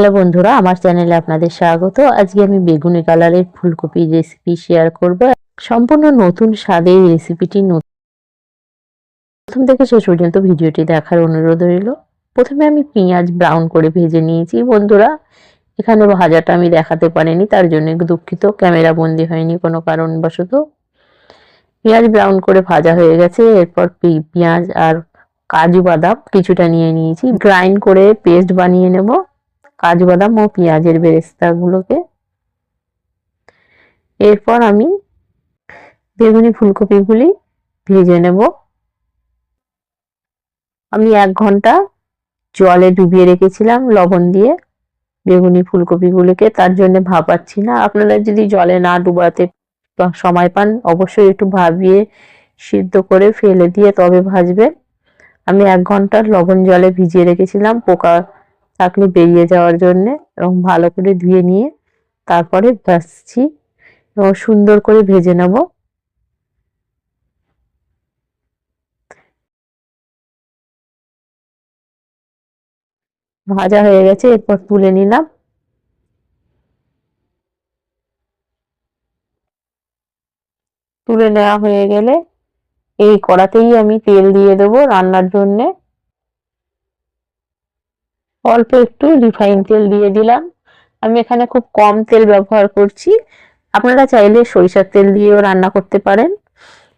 Hello বন্ধুরা, আমার চ্যানেলে আপনাদের স্বাগত। আজকে আমি বেগুনি কালারের ফুলকপি রেসিপি শেয়ার করব। সম্পূর্ণ নতুন স্বাদের এই রেসিপিটি নতুন। প্রথম থেকে শেষ পর্যন্ত ভিডিওটি দেখার অনুরোধ রইল। প্রথমে আমি পেঁয়াজ ব্রাউন করে ভেজে নিয়েছি। বন্ধুরা, এখানে ভাজাটা আমি দেখাতে পারিনি, তার জন্য দুঃখিত। ক্যামেরা বন্দি হয়নি কোনো কারণবশত। পেঁয়াজ ব্রাউন করে ভাজা হয়ে গেছে। এরপর পেঁয়াজ আর কাজু বাদাম কিছুটা নিয়ে নিয়েছি। গ্রাইন্ড করে পেস্ট বানিয়ে নেব। কাজু বাদাম ও পেঁয়াজের বেরেস্তাগুলোকে। এরপর আমি বেগুনি ফুলকপিগুলি ভেজে নেব। আমি এক ঘণ্টা জলে ডুবিয়ে রেখেছিলাম লবণ দিয়ে বেগুনি ফুলকপিগুলোকে, তার জন্য ভাপাচ্ছি না। আপনারা যদি জলে না ডুবাতে সময় পান, অবশ্যই একটু ভাবিয়ে সিদ্ধ করে ফেলে দিয়ে তবে ভাজবেন। আমি এক ঘণ্টার লবণ জলে ভিজিয়ে রেখেছিলাম, পোকা থাকলে বেরিয়ে যাওয়ার জন্য এবং ভালো করে ধুয়ে নিয়ে তারপরে ভাজছি এবং সুন্দর করে ভেজে নেব। ভাজা হয়ে গেছে, এরপর তুলে নিলাম। তুলে নেওয়া হয়ে গেলে এই কড়াতেই আমি তেল দিয়ে দেবো রান্নার জন্যে। অল্প একটু রিফাইন তেল দিয়ে দিলাম। আমি এখানে খুব কম তেল ব্যবহার করছি। আপনারা চাইলে সরিষার তেল দিয়েও রান্না করতে পারেন।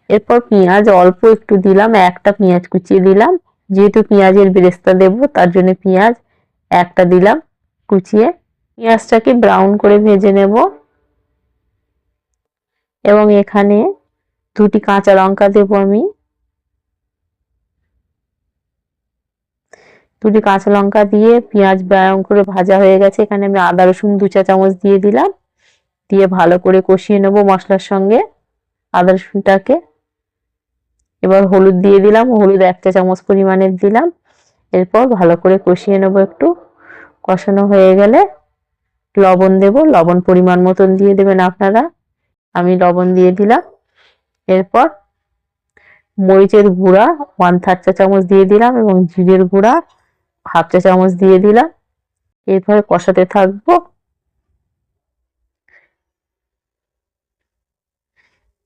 এরপর পেঁয়াজ অল্প একটু দিলাম, একটা পেঁয়াজ কুচিয়ে দিলাম। যেহেতু পেঁয়াজের বেরেস্তা দেব, তার জন্য পেঁয়াজ একটা দিলাম কুচিয়ে। পেঁয়াজটাকে ব্রাউন করে ভেজে নেব। এবং এখানে দুটি কাঁচা লঙ্কা দেব আমি। দুটি কাঁচা লঙ্কা দিয়ে পেঁয়াজ ব্রাউন করে ভাজা হয়ে গেছে। এখানে আমি আদা, রসুন দু চা চামচ দিয়ে দিলাম। দিয়ে ভালো করে কষিয়ে নেব মশলার সঙ্গে আদা, রসুনটাকে। এবার হলুদ দিয়ে দিলাম, হলুদ এক চা চামচ পরিমাণের দিলাম। এরপর ভালো করে কষিয়ে নেব একটু। কষানো হয়ে গেলে লবণ দেব, লবণ পরিমাণ মতন দিয়ে দেবেন আপনারা। আমি লবণ দিয়ে দিলাম। এরপর মরিচের গুঁড়া ওয়ান থার্ড চা চামচ দিয়ে দিলাম এবং জিরের গুঁড়া হাফ চা চামচ দিয়ে দিলাম। এরপরে কষাতে থাকব।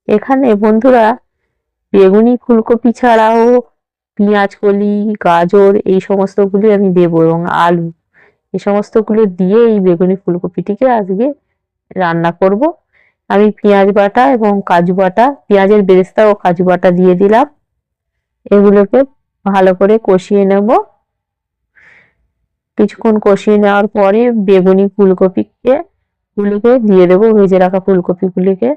এখানে বন্ধুরা, বেগুনি ফুলকপি ছাড়াও পেঁয়াজ কলি গাজর, এই সমস্তগুলি আমি দেব এবং আলু। এই সমস্তগুলো দিয়ে এই বেগুনি ফুলকপিটিকে আজকে রান্না করব। আমি পেঁয়াজ বাটা এবং কাজু বাটা, পেঁয়াজের বেরেস্তা ও কাজু বাটা দিয়ে দিলাম। এগুলোকে ভালো করে কষিয়ে নেব। কিছুক্ষণ কষিয়ে নেওয়ার পরে বেগুনি ফুলকপিকে গুলিকে দিয়ে দেবো, ভেজে রাখা ফুলকপিগুলিকে।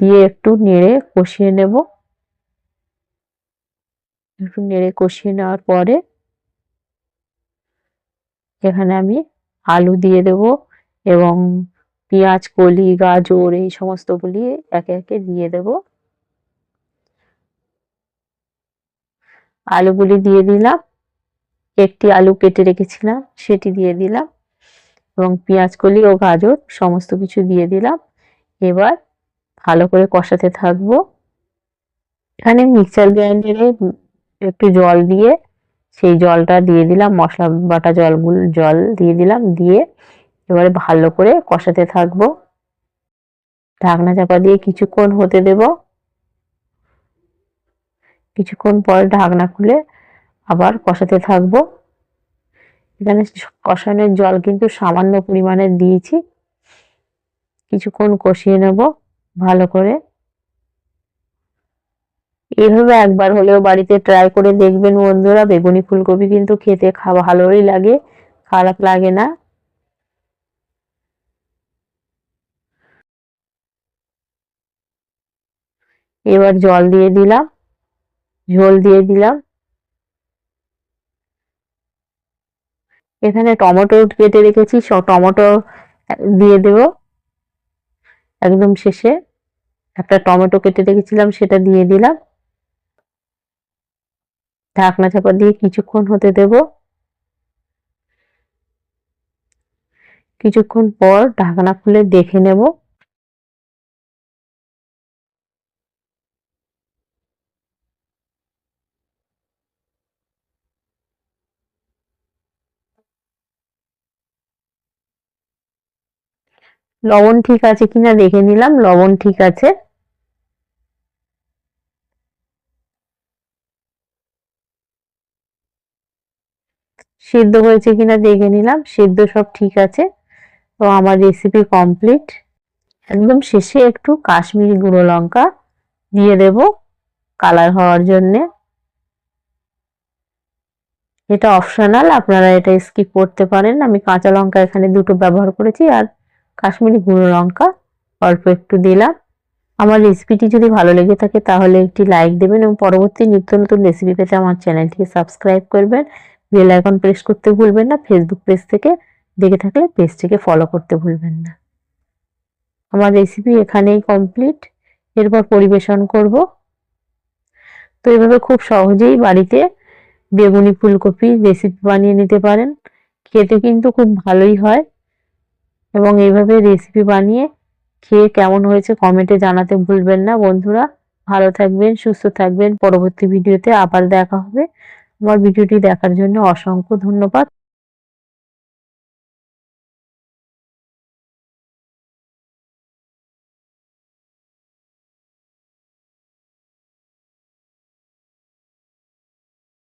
দিয়ে একটু নেড়ে কষিয়ে নেব। একটু নেড়ে কষিয়ে নেওয়ার পরে এখানে আমি আলু দিয়ে দেব এবং পেঁয়াজ, কলি, গাজর এই সমস্তগুলি একে একে দিয়ে দেব। আলুগুলি দিয়ে দিলাম। একটি আলু কেটে রেখেছিলাম, সেটি দিয়ে দিলাম এবং পেঁয়াজ, কলি ও গাজর সমস্ত কিছু দিয়ে দিলাম। এবার ভালো করে কষাতে থাকব। এখানে মিক্সার গ্রাইন্ডারে একটু জল দিয়ে সেই জলটা দিয়ে দিলাম, মশলা বাটা জলগুলো জল দিয়ে দিলাম, দিয়ে এবারে ভালো করে কষাতে থাকব। ঢাকনা চাপা দিয়ে কিছুক্ষণ হতে দেব। কিছুক্ষণ পর ঢাকনা খুলে আবার কষাতে থাকব। এখানে কষানোর জল কিন্তু সামান্য পরিমাণে দিয়েছি। কিছুক্ষণ কষিয়ে নেব ভালো করে। এভাবে একবার হলেও বাড়িতে ট্রাই করে দেখবেন বন্ধুরা। বেগুনি ফুলকপি কিন্তু খেতে খাওয়া ভালোই লাগে, খারাপ লাগে না। এবার জল দিয়ে দিলাম, ঝোল দিয়ে দিলাম। এখানে টমেটো কেটে রেখেছি সব টমেটো দিয়ে দেব। একদম শেষে একটা টমেটো কেটে রেখেছিলাম, সেটা দিয়ে দিলাম। ঢাকনা চাপা দিয়ে কিছুক্ষণ হতে দেব। কিছুক্ষণ পর ঢাকনা খুলে দেখে নেব। লবণ ঠিক আছে কিনা দেখে নিলাম, লবণ ঠিক আছে। সিদ্ধ হয়েছে কিনা দেখে নিলাম, সিদ্ধ সব ঠিক আছে। তো আমার রেসিপি কমপ্লিট একদম শেষে একটু কাশ্মীরি গুঁড়ো লঙ্কা দিয়ে দেব কালার হওয়ার জন্যে। এটা অপশনাল আপনারা এটা স্কিপ করতে পারেন। আমি কাঁচা লঙ্কা এখানে দুটো ব্যবহার করেছি আর কাশ্মীরি গুঁড়ো লঙ্কা, অল্প একটু দিলাম। আমার রেসিপিটি যদি ভালো লেগে থাকে তাহলে একটি লাইক দেবেন এবং পরবর্তী নিত্য নতুন রেসিপি পেতে আমার চ্যানেলটিকে সাবস্ক্রাইব করবেন। বেল আইকন প্রেস করতে ভুলবেন না ফেসবুক পেজ থেকে দেখে থাকলে পেজটিকে ফলো করতে ভুলবেন না। আমার রেসিপি এখানেই কমপ্লিট এরপর পরিবেশন করব। তো এভাবে খুব সহজেই বাড়িতে বেগুনি ফুলকপি রেসিপি বানিয়ে নিতে পারেন। খেতে কিন্তু খুব ভালোই হয়। এবং এইভাবে রেসিপি বানিয়ে খেয়ে কেমন হয়েছে কমেন্টে জানাতে ভুলবেন না বন্ধুরা। ভালো থাকবেন, সুস্থ থাকবেন। পরবর্তী ভিডিওতে আবার দেখা হবে। আমার ভিডিওটি দেখার জন্য অসংখ্য ধন্যবাদ।